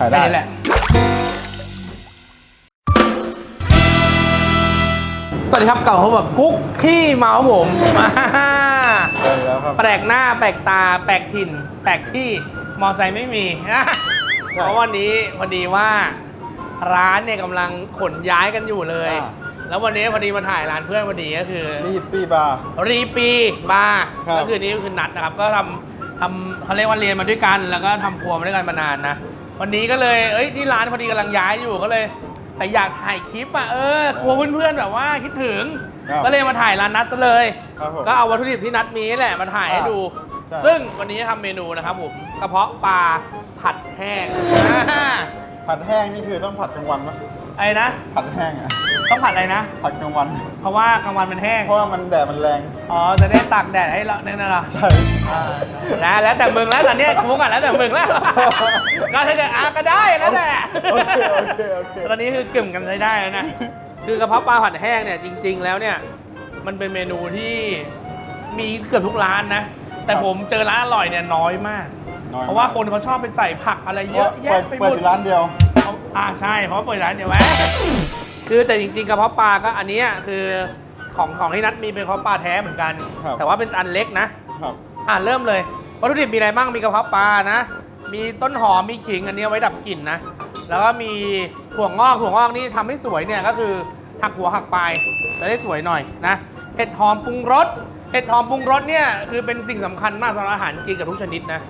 ขายได้ แค่นี้แหละ สวัสดีครับเก่าเขาแบบกุ๊กขี้เมาผมอ่าใช่แล้วครับ แปลกหน้าแปลกตา แปลกถิ่น แปลกที่มอไซค์ไม่มีนะเพราะวันนี้พอดีว่าร้านเนี่ยกำลังขนย้ายกันอยู่เลย อ่า แล้ววันนี้พอดีมาถ่ายร้านเพื่อนพอดีก็คือ นี่ฮิปปี้บาร์ รีปีบาร์ครับก็คือนี้ก็คือนัดนะครับ ก็ทำทำเขาเรียกว่าเรียนมาด้วยกัน แล้วก็ทำครัวมาด้วยกันมานานนะ วันนี้ก็เลย เอ้ยที่ร้านพอดีกำลังย้ายอยู่ก็เลย แต่อยากถ่ายคลิปอะ เออกลัวเพื่อนๆแบบว่าคิดถึง ครับก็เลยมาถ่ายร้านนัดซะเลย ครับผมก็เอาวัตถุดิบที่นัดมีนี่แหละมาถ่ายให้อ่าดู ใช่ ซึ่งวันนี้ทำเมนูนะครับผมกระเพาะปลาผัดแห้งอ่าผัดแห้งนี่คือต้องผัดกลางวันไหม ไอ้นะ ผัดแห้งอะต้องผัดอะไรนะ ผัดกลางวัน เพราะว่ากลางวันมันแห้ง เพราะว่ามันแดดมันแรง อ๋อ จะได้ตากแดดให้เราเนี่ยนะเหรอ ใช่ นะแล้วแต่มึงแล้วตอนเนี้ยกูก่อนแล้วแต่มึงแล้ว ก็ถ้าจะอะก็ได้แล้วแต่โอเคโอเคโอเค ตอนนี้คือกึ่มกันใช้ได้แล้วนะคือกระเพาะปลาผัดแห้งเนี่ยจริง ๆ แล้วเนี่ยมันเป็นเมนูที่มีเกือบทุกร้านนะ แต่ผมเจอร้านอร่อยเนี่ยน้อยมาก น้อยเพราะว่าคนเขาชอบไปใส่ผักอะไรเพเยราะอะเปิแยะดไปหเปิมดดอยู่ร้านเดียวเอาอ่าใช่เพราะว่าเปิดร้านเดียวแหวะคือแต่จริงๆกระเพาะปลาก็อันเนี้ยคือของของที่นัดมีเป็นกระเพาะปลาแท้เหมือนกัน ครับ แต่ว่าเป็นอันเล็กนะ ครับ อะเริ่มเลยวัตถุดิบมีอะไรบ้างมีกระเพาะปลานะ มีต้นหอมมีขิงอันนี้เอาไว้ดับกลิ่นนะ แล้วก็มีถั่วงอกถั่วงอกนี่ทำให้สวยเนี่ยก็คือหักหัวหักปลายจะได้สวยหน่อยนะเห็ดหอมปรุงรสเห็ดหอมปรุงรสเนี่ยคือเป็นสิ่งสำคัญมากสำหรับอาหารจีนกับทุกชนิดนะ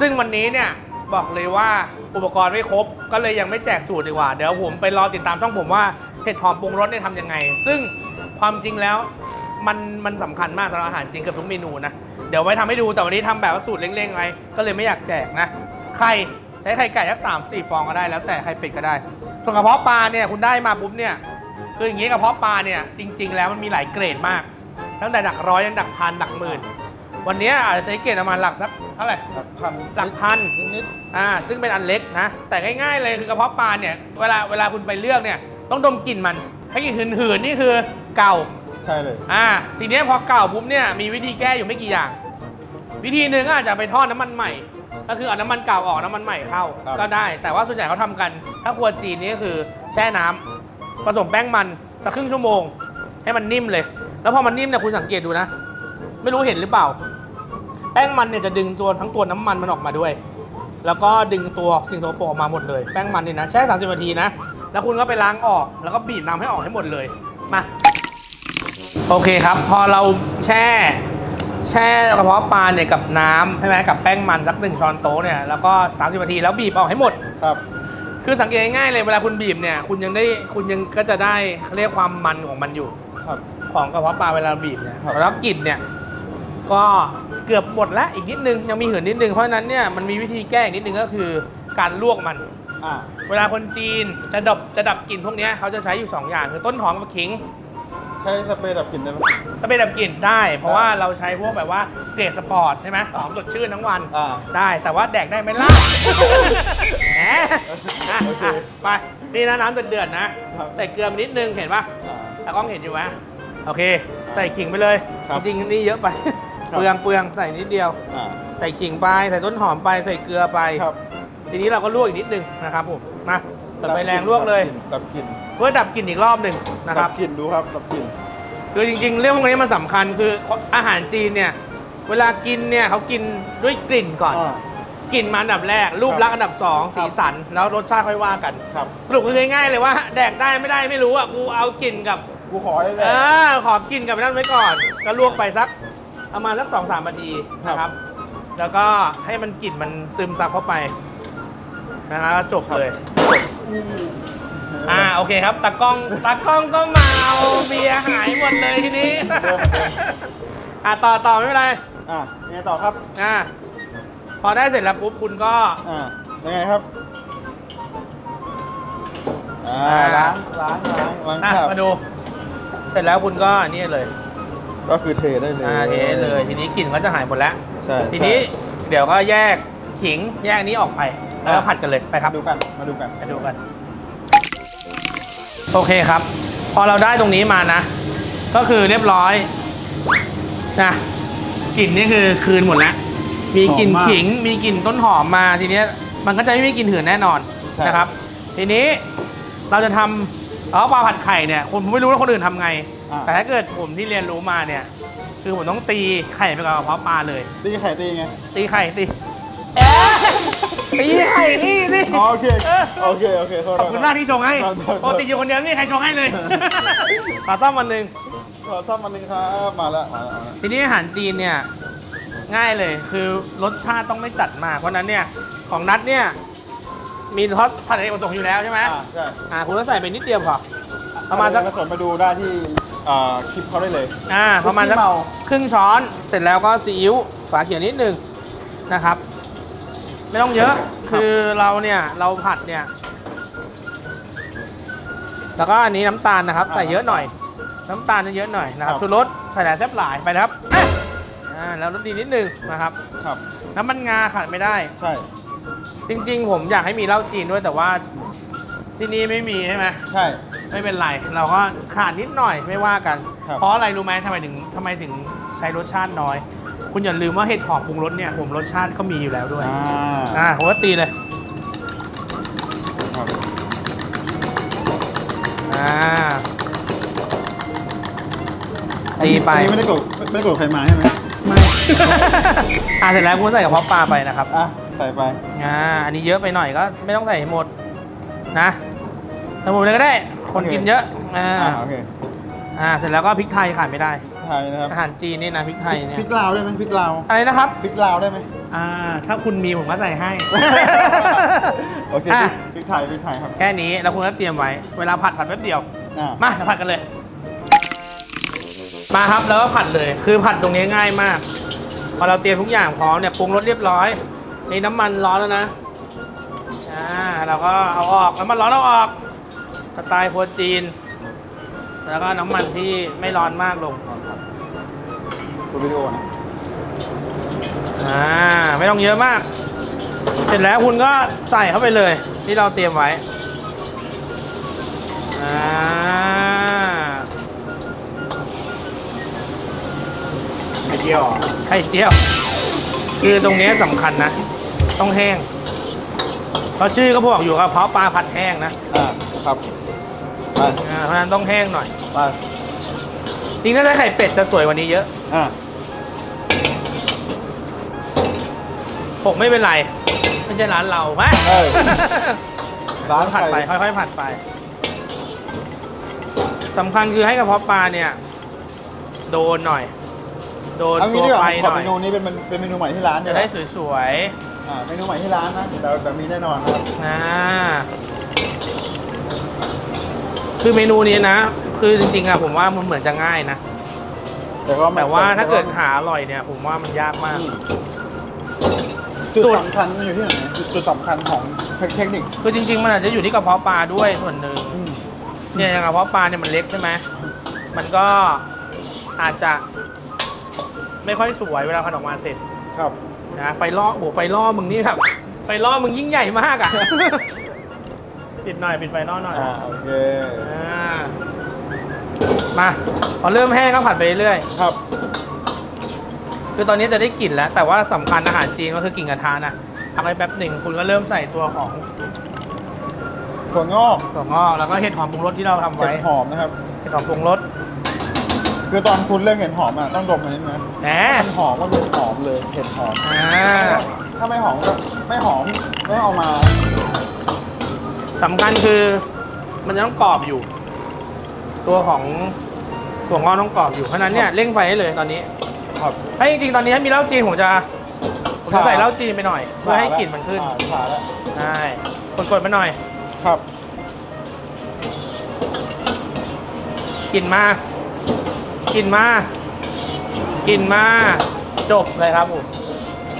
ซึ่งวันนี้เนี่ย บอกเลยว่าอุปกรณ์ไม่ครบ ก็เลยยังไม่แจกสูตรดีกว่า เดี๋ยวผมไปรอติดตามช่องผมว่าเห็ดหอมปรุงรสเนี่ยทำยังไง ซึ่งความจริงแล้วมันมันสำคัญมากสำหรับอาหารจีนเกับทุกเมนูนะ เดี๋ยวไว้ทำให้ดูแต่วันนี้ทำแบบว่าสูตรเร่งๆไว้ก็เลยไม่อยากแจกนะไข่ใช้ไข่ไก่สักสามสี่ฟองก็ได้แล้วแต่ไข่เป็ดก็ได้ ส่วนกระเพาะปลาเนี่ยคุณได้มาปุ๊บเนี่ยคืออย่างนี้กระเพาะปลาเนี่ยจริง ๆ แล้วมันมีหลายเกรดมากตั้งแต่หลักร้อยยันหลักพันหลักหมื่น วันนี้อาจจะใช้เกรดประมาณหลักสักเท่าไหร่ หลักพันหลักพัน นิดอ่า ซึ่งเป็นอันเล็กนะ แต่ง่ายๆเลยคือกระเพาะปลาเนี่ย เวลาเวลาคุณไปเลือกเนี่ย ต้องดมกลิ่นมัน ถ้ากลิ่นหืนๆนี่คือเก่า ๆใช่เลย อ่า ทีเนี้ยพอเก่าปุ๊บเนี่ย มีวิธีแก้อยู่ไม่กี่อย่าง วิธีหนึ่งก็อาจจะไปทอดน้ำมันใหม่ ก็คือเอาน้ำมันเก่าออกน้ำมันใหม่เข้าก็ได้ แต่ว่าส่วนใหญ่เขาทำกัน ถ้าครัวจีนนี่ก็คือแช่น้ำผสมแป้งมันสักครึ่งชั่วโมง ให้มันนิ่มเลย แล้วพอมันนิ่มเนี่ยคุณสังเกตดูนะ ไม่รู้เห็นหรือเปล่า แป้งมันเนี่ยจะดึงตัวทั้งตัวน้ำมันมันออกมาด้วย แล้วก็ดึงตัวสิ่งสกปรกออกมาหมดเลย แป้งมันเนี่ยนะแช่30นาทีนะ แล้วคุณก็ไปล้างออก แล้วก็บีบน้ำให้ออกให้หมดเลย มา โอเคครับ พอเราแช่ แช่กระเพาะปลาเนี่ยกับน้ำใช่ไหมกับแป้งมันสักหนึ่งช้อนโต๊ะเนี่ย แล้วก็ 30นาทีแล้วบีบออกให้หมด ครับคือสังเกตง่ายๆเลยเวลาคุณบีบเนี่ยคุณยังได้คุณยังก็จะได้เขาเรียกความมันของมันอยู่ครับของกระเพาะปลาเวลาบีบเนี่ยครับแล้วกลิ่นเนี่ย ก็เกือบหมดแล้วอีกนิดนึงยังมีเหือนนิดนึงเพราะฉะนั้นเนี่ยมันมีวิธีแก้อีกนิดนึงก็คือการลวกมัน อ่าเวลาคนจีนจะดับจะดับกลิ่นพวกเนี้ยเขาจะใช้อยู่สองอย่างคือต้นหอมกับขิงใช้สเปรย์ดับกลิ่นได้ไหมจะเป็นดับกลิ่นได้ เพราะว่าเราใช้พวกแบบว่าเกรดสปอร์ตใช่ไหมหอมสดชื่นทั้งวันอ่าได้แต่ว่าแดกได้ไหมล่ะแหมอะโอเคอะไปนี่นะน้ำเดือดๆนะ ครับ ใส่เกลือไปนิดนึงเห็นปะ อ่า ตากล้องเห็นอยู่ไหมโอเค ใส่ขิงไปเลย ครับ จริงๆนี่เยอะไป ครับ เปลืองเปลืองใส่นิดเดียว อ่าใส่ขิงไป ใส่ต้นหอมไป ใส่เกลือไป ครับทีนี้เราก็ลวกอีกนิดนึงนะครับผม มาเปิดไฟแรงลวกเลย ดับกลิ่นเพื่อดับกลิ่นอีกรอบหนึ่งนะคดัรับ บกลิ่นดูครับดับกลิ่น คือจริงๆ เรื่องพวกนี้มันสำคัญคืออาหารจีนเนี่ย เวลากินเนี่ยเขากินด้วยกลิ่นก่อน อ่า กลิ่นมาอันดับแรก รูปลักษณ์อันดับสองสีสัน แล้วรสชาติค่อยว่ากันครับ สรุปคือง่ายๆเลยว่าแดกได้ไม่ได้ไม่รู้อะกูเอากลิ่นกับ กูขอให้เลเอยอขอบกลิ่นกับนั่นไว้ก่อน ก็ลวกไปสัก ประมาณสักสองสามนาทีนะครับ แล้วก็ให้มันกลิ่นมันซึมซับเข้าไปนะครับจบเลย อ่าโอเคครับตากล้องตากล้องก็เมาเบียร์หายหมดเลยทีนี้ อะต่อต่อไม่เป็นไร อ่ายังไงต่อครับ อ่าพอได้เสร็จแล้วปุ๊บคุณก็ อ่ายังไงครับอ่าอ่าล้างล้างล้างล้างอะคราบ มาดู เสร็จแล้วคุณก็นี่เลย ก็คือเทได้เลยอ่าเทเลย ทีนี้กลิ่นก็จะหายหมดแล้ว ใช่ทีนี้เดี๋ยวก็แยกขิงแยกนี้ออกไป แล้วก็ผัดกันเลยไปคครัรับบดูกัน มาดูกันไปดูกัน โอเคครับ พอเราได้ตรงนี้มานะ ก็คือเรียบร้อยนะกลิ่นนี่คือคืนหมดแล้ว มีกลิ่นขิง มีกลิ่นต้นหอมมาทีเนี้ยมันก็จะไม่มีกลิ่นหืนแน่นอนใช่ช่นะครับ ทีนี้เราจะทำเอาปลาผัดไข่เนี่ยผมไม่รู้ว่าคนอื่นทำไง อ่า แต่ถ้าเกิดผมที่เรียนรู้มาเนี่ย คือผมต้องตีไข่ไปกับกระเพาะปลาเลย ตีไข่ตีไงตีไข่ตีเอ๊ะตีไข่นี่นี่อ๋อโอเคโอเคโอเคโทษขอบคุณมากที่ชงให้ครับครับปกติอยู่คนเดียวนี่ใครชงให้เลยขอซ่อมวันหนึ่ง ขอซ้ำมันหนึ่งครับมาแล้วมาแล้วมาแล้วทีนี้อาหารจีนเนี่ยง่ายเลยคือรสชาติต้องไม่จัดมากเพราะฉะนั้นเนี่ยของนัดเนี่ยมีทอดผัดเอกประสงค์อยู่แล้วใช่ไหมอ่าใช่อ่าคุณก็ใส่ไปนิดเดียวพอประมาณสักผสมมาดูได้ที่ อ่าคลิปเขาได้เลย อ่าประมาณสักเมา ครึ่งช้อนเสร็จแล้วก็ซีอิ๊วฝาเขียวนิดนึงนะครับ ไม่ต้องเยอะคือเราเนี่ยเราผัดเนี่ย แล้วก็อันนี้น้ำตาลนะครับ ใส่เยอะหน่อย น้ำตาลเยอะหน่อยนะครับชูรสใส่หลายแซ่บหลายไปนะครับอะอ่าแล้วรสดีนิดนึงนะครับครับ น้ำมันงาขาดไม่ได้ ใช่ จริง ๆ ผมอยากให้มีเหล้าจีนด้วยแต่ว่าที่นี่ไม่มีใช่ไหมใช่ ไม่เป็นไร เราก็ขาดนิดหน่อยไม่ว่ากัน ครับ เพราะอะไรรู้ไหมทำไมถึงทำไมถึงใช้รสชาติน้อย คุณอย่าลืมว่าเห็ดหอมปรุงรสเนี่ยผมรสชาติก็มีอยู่แล้วด้วย อ่าอ่าผมก็ตีเลย ครับอ่า ตีไป อันนี้ไม่ได้กดไม่ได้กดใครมาใช่ไหมไม่ อ่าเสร็จแล้วคุณใส่กระเพาะปลาไปนะครับ อะใส่ไป อ่า อันนี้เยอะไปหน่อยก็ไม่ต้องใส่หมดนะใส่หมดเลยก็ได้ คนกินเยอะ อ่า อ่าโอเคอ่า เสร็จแล้วก็พริกไทยขาดไม่ได้ ไทยนะครับอาหารจีนนี่นะพริกไทยเนี่พยริกลาวได้ไหมพริกลาวอะไรนะครับ พริกลาวได้ไหมอ่า ถ้าคุณมีผมก็ใส่ให้ โอเคอะ พริกไทยพริกไทยครับแค่นี้แล้วคุณก็เตรียมไว้ เวลาผัดผัดแป๊บเดียว อ่ามาเดี๋ยวผัดกันเลย มาครับแล้วก็ผัดเลย คือผัดตรงนี้ง่ายมาก พอเราเตรียมทุกอย่างพร้อมเนี่ยปรุงรสเรียบร้อยนี่น้ำมันร้อนแล้วนะ อ่าเราก็เอาออกน้ำมันร้อนเอาออก สไตล์ครัวจีน แล้วก็น้ำมันที่ไม่ร้อนมากลงตัววิดีโอนะอ่าไม่ต้องเยอะมาก เสร็จแล้วคุณก็ใส่เข้าไปเลย ที่เราเตรียมไว้อ่าไข่เจียวไข่เจียว คือตรงนี้สำคัญนะ ต้องแห้ง เพราะชื่อก็บอกอยู่กระเพาะปลาผัดแห้งนะ อ่าครับ ไปอ่าเพราะฉะนั้นต้องแห้งหน่อย ไปจริงๆถ้าใช้ไข่เป็ดจะสวยกว่านี้เยอะอ่าผมไม่เป็นไร ไม่ใช่ร้านเราไหมเออร้านผัดไปไข่ค่อยๆผัดไปสำคัญคือให้กระเพาะปลาเนี่ย โดนหน่อย โดนเอางี้ตัวดีกว่าไฟผมหขอน่อยเมนูนี้เป็นเป็นเป็นเมนูใหม่ที่ร้านจะเนี่ยได้นะสวยอ่าเมนูใหม่ที่ร้านนะเดี๋ยวเดี๋ยวมีแน่นอนนะครับๆนะ คือเมนูนี้นะ คือจริงๆอะผมว่ามันเหมือนจะง่ายนะ แต่ว่าแต่ว่าถ้าเกิดหาอร่อยเนี่ย ผมว่ามันยากมาก จุดสูตรสำคัญมันอยู่ที่ไหนจุดจุดสำคัญของเทคนิค คือจริง ๆ มันอาจจะอยู่ที่กระเพาะปลาด้วยส่วนหนึ่งอืมเนี่ยอย่างกระเพาะปลาเนี่ยมันเล็กใช่ไหมมันก็อาจจะไม่ค่อยสวยเวลาผัดออกมาเสร็จ ครับนะไฟล่อโอ้โหไฟล่อมึงนี่แบบไฟล่อมึงยิ่งใหญ่มากอะ ปิดหน่อยปิดไฟล่อหน่อยอ่าโอเคอ่ามาพอเริ่มแห้งก็ผัดไปเรื่อยครับคือตอนนี้จะได้กลิ่นแล้ว แต่ว่าสำคัญอาหารจีนก็คือกลิ่นกระทะนะพักไว้แป๊บหนึ่งคุณก็เริ่มใส่ตัวของถั่วงอกถั่วงอกแล้วก็เห็ดหอมปรุงรสที่เราทำเห็ไว้ดหอมนะครับ เห็ดหอมปรุงรสคือตอนคุณเลือกเห็ดหอมอะต้องดมอันนี้นะแหมมันหอมก็คือหอมเลยเห็ดหอมอ่าถ้าไม่หอมก็ไม่หอมไม่เอามา สำคัญคือมันจะต้องกรอบอยู่ ตัวของถั่วงอกต้องกรอบอยู่เพราะฉะนั้นเนี่ยเร่งไฟให้เลยตอนนี้ครับถ้าจริงๆตอนนี้ถ้ามีเหล้าจีนผมจะผมจะใส่เหล้าจีนไปหน่อยเพื่อให้กลิ่นมันขึ้นอ่าชาแล้วใช่กดๆไปหน่อยครับกลิ่นมากลิ่นมากลิ่นมาจบเลยครับผม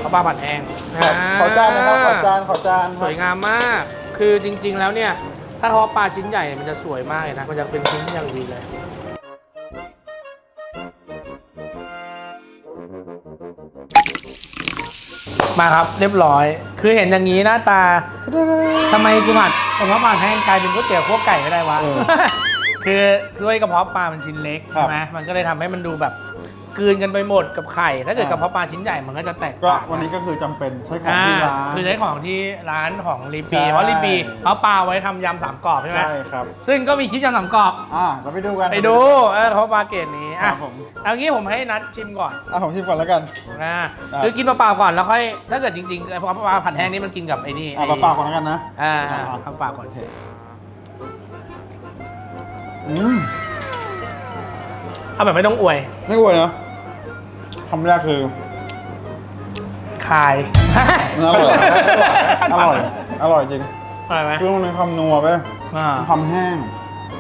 ข้าวปลาผัดแห้งครับขอจานนะครับขอจานขอจานคสรับวยงามมาก คือจริง ๆ แล้วเนี่ย ถ้าทอดปลาชิ้นใหญ่มันจะสวยมากเลยนะ มันจะเป็นชิ้นอย่างดีเลย มาครับเรียบร้อย คือเห็นอย่างนี้หน้าตาทำไมกูผัดกระเพาะปลาแห้งกลายเป็นก๋วยเตี๋ยวคั่วไก่ไม่ได้วะ เออ คือด้วยกระเพาะปลามันชิ้นเล็กครับ ใช่ไหมมันก็เลยทำให้มันดูแบบ กลืนกันไปหมดกับไข่ ถ้าเกิดอ่ากระเพาะปลาชิ้นใหญ่มันก็จะแตกก็ต่างวันนี้ก็คือจำเป็นใช้ของอ่าที่ร้าน คือใช้ของที่ร้านของรีใช่ปีเพราะรีปีเขาปลาไว้ทำยำสามกรอบใช่ไหมใช่ครับ ซึ่งก็มีคลิปยำสามกรอบอ่าเราไปดูกันไปดูเออเขาปลาเกรดนี้ครัอะบผมเอางี้ผมให้นัดชิมก่อนอะผมชิมก่อนแล้วกัน นะอะ คือกินเปล่าๆก่อนแล้วค่อยถ้าเกิดจริงๆไอ้เพราะปลาผัดแห้งนี่มันกินกับไอ้นี่อะไอ้เปล่าๆก่อนแล้วกันนะ อ่าอ่าเอาเปล่าก่อน อืม เอาแบบไม่ต้องอวย ไม่อวยนะคำแรกคือคายมันอร่อยอร่อย อร่อยจริงอร่อยไหมคือมันมีความนัวไปอ่ามีความแห้ง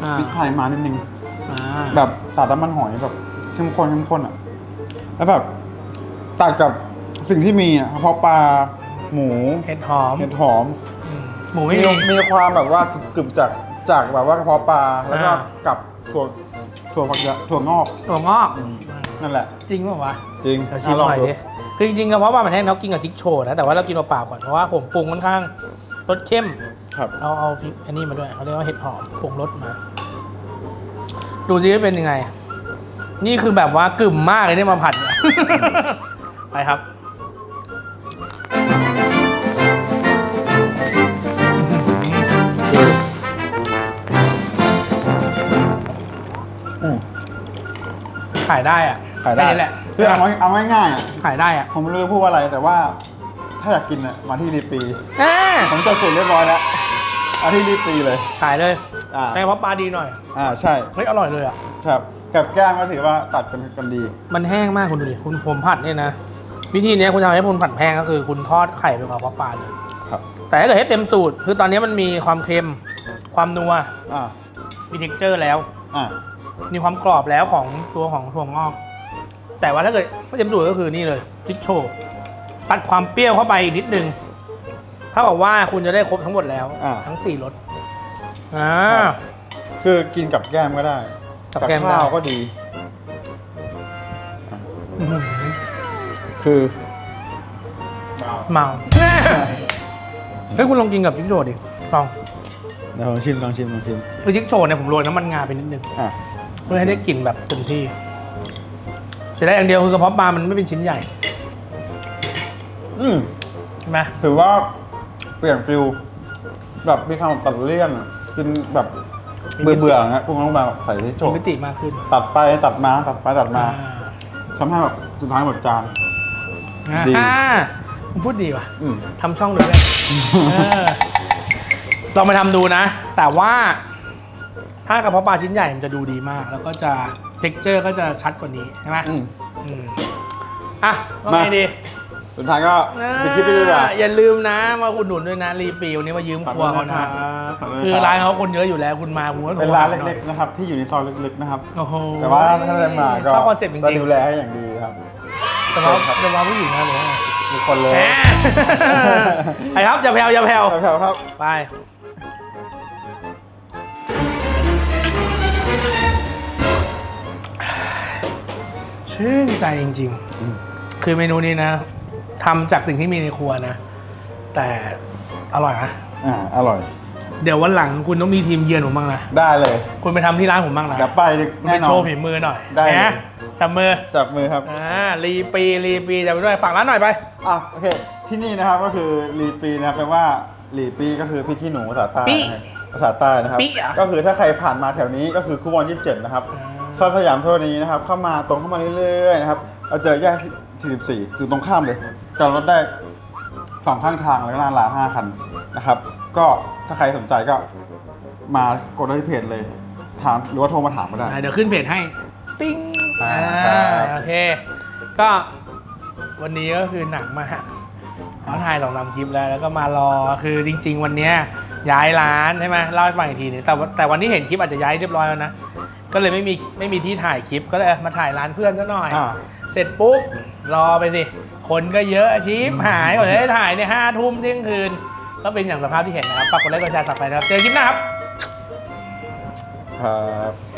อ่าพริกไทยมานิดนึง อ่าแบบตัดน้ำมันหอยแบบเข้มข้นเข้มข้นอะ แล้วแบบตัดกับสิ่งที่มีอะกระเพาะปลาหมูเห็ดหอมเห็ดหอม อืมหมูไม่มี มีมีความแบบว่ากึบๆจากจากแบบว่ากระเพาะปลาแล้วก็อ่า กับถั่ว ถั่วฝักยาวถั่วงอกถั่วงอกนั่นแหละ จริงเปล่าวะจริงเดี๋ยวชิมลองหน่อยดูดิคือจริงๆกระเพาะปลาผัดแห้งเขากินกับจิ๊กโชว์นะแต่ว่าเรากินเปล่าๆก่อนเพราะว่าผมปรุงค่อนข้างรสเข้ม ครับ เอาเอาพริกอันนี้มาด้วยเขาเรียกว่าเห็ดหอมปรุงรสมา ดูซิว่าเป็นยังไง นี่คือแบบว่ากึ่มมากเลยเนี่ยมาผัดเนี่ย ไปครับ ขายได้อะขายได้แค่นี้แหละคือเอาไว้เอาไว้ง่ายๆอะขายได้อะผมไม่รู้จะพูดว่าอะไรแต่ว่า ถ้าอยากกินอะมาที่รีปี แน่ผมจดสูตรเรียบร้อยแล้วเอาที่รีปีเลย ขายเลยอ่า แต่เพราะปลาดีหน่อยอ่าใช่เฮ้ยอร่อยเลยอะ ครับกับแก้มก็ถือว่าตัดกันกันดี มันแห้งมากคุณดูดิคุณผมผัดเนี่ยนะ วิธีเนี้ยคุณทำให้คุณผัดแห้งก็คือ คุณทอดไข่ไปกับกระเพาะปลาเลย ครับ แต่ถ้าเกิดให้เต็มสูตร คือตอนนี้มันมีความเค็ม ความนัว อ่ามีเท็กเจอร์แล้ว อ่า มีความกรอบแล้วของตัวของถั่วงอก แต่ว่าถ้าเกิดไม่เต็มสูตรก็คือนี่เลยพริกโชว์ตัดความเปรี้ยวเข้าไปอีกนิดนึงเท่ากับว่าคุณจะได้ครบทั้งหมดแล้ว อ่า ทั้งสี่รสอ่าครับคือกินกับแก้มก็ได้กับแก้มได้ข้าวก็ดีอื้อหือคือ เมาเฮ้ยคุณลองกินกับจิ๊กโชว์ดิลองเดี๋ยวลองชิมลองชิมลองชิมคือจิ๊กโชว์เนี่ยผมโรยน้ำมันงาไปนิดนึง อะเพื่อให้ได้กลิ่นแบบเต็มที่จะได้อย่างเดียวคือกระเพาะปลามันไม่เป็นชิ้นใหญ่อืมใช่ไหมถือว่าเปลี่ยนฟิลแบบมีความตัดเลี่ยนอะกินแบบเบื่อเบื่อๆอย่างเงี้ยคุณต้องมาแบบใส่ที่โชมีว์มิติมากขึ้น ตัดไปตัดมาตัดไปตัดมาอ่ทำให้แบบสุดท้ายหมดจานาดีอ่าผมพูดดีว่ะอืมทำช่องดูด้วยเออลองไปทำดูนะ แต่ว่า ถ้ากระเพาะปลาชิ้นใหญ่มันจะดูดีมาก แล้วก็จะเท็กเจอร์ก็จะชัดกว่านี้ใช่ไหมอืม อืมอะว่ามาไงดีสุดท้ายก็ไปคลิปไปดีกว่าอย่าลืมนะมาอุดหนุนด้วยนะรีปีวันนี้มายืมครัวเขานะ ขบณคือร้านเขาคนเยอะอยู่แล้วคุณมาคุณก็โทเป็นร้านหหอยเล็กๆนะครับ ที่อยู่ในซอยลึกๆนะครับ โอ้โหแต่ว่าถ้าได้มาก็ชอบคอนเซ็ปต์จจะริงดูแลให้อย่างดีครับๆแต่ว่าครับ แต่ว่าผู้หญิงนะหรือว่าไงมีคนเลยแหมไปครับอย่าแผ่วอย่าแผ่วแถวๆครับ ไป ชื่นใจจริงอืมๆคือเมนูนี้นะทำจากสิ่งที่มีในครัวนะ แต่อร่อยนะอ่าอร่อย เดี๋ยววันหลังคุณต้องมีทีมเยือนผมบ้างนะ ได้เลยคุณไปทำที่ร้านผมบ้างนะเดี๋ยวไปคุณแน่ไปนอโชน ว์ฝีมือหน่อยได้เลย นะจับมือจับมือครับ อ่ารีปีรีปีจับไปด้วยฝากร้านหน่อยไป อะโอเค ที่นี่นะครับก็คือลีปีนะครับแปลว่าลีปีก็คือพี่ขี้หนูภาษาใต้ปีนะครับภาษาใต้นะครับ ปีเหรอก็คือถ้าใครผ่านมาแถวนี้ก็คือคุกวัน27 นะครับอ่า ซอยสยามโทรนี้นะครับ เข้ามาตรงเข้ามาเรื่อยๆนะครับเราเจอแยกที่44 อยู่ตรงข้ามเลยจอดรถได้สองข้างทางแล้วก็หน้าร้านห้าคันนะครับ ก็ถ้าใครสนใจก็มากดได้ที่เพจเลย ถามหรือว่าโทรมาถามก็ได้ อ่าเดี๋ยวขึ้นเพจให้ ปิ้งอ่าอ่าครับ โอเค ก็วันนี้ก็คือหนักมากเขาถ่ายสองสามคลิปแล้ว แล้วก็มารอคือจริง ๆ วันเนี้ยย้ายร้านใช่ไหมเล่าให้ฟังอีกทีหนึงแต่ว่าแต่วันที่เห็นคลิปอาจจะย้ายเรียบร้อยแล้วนะ ก็เลยไม่มีไม่มีที่ถ่ายคลิปก็เลยเออมาถ่ายร้านเพื่อนซะหน่อย อ่า เสร็จปุ๊บรอไปสิ คนก็เยอะชิปหายกว่าจะได้ถ่ายในห้าทุ่มเที่ยงคืน ก็เป็นอย่างสภาพที่เห็นนะครับฝากกดไลค์กดแชร์สับไปนะครับ เจอคลิปหน้าครับ ครับ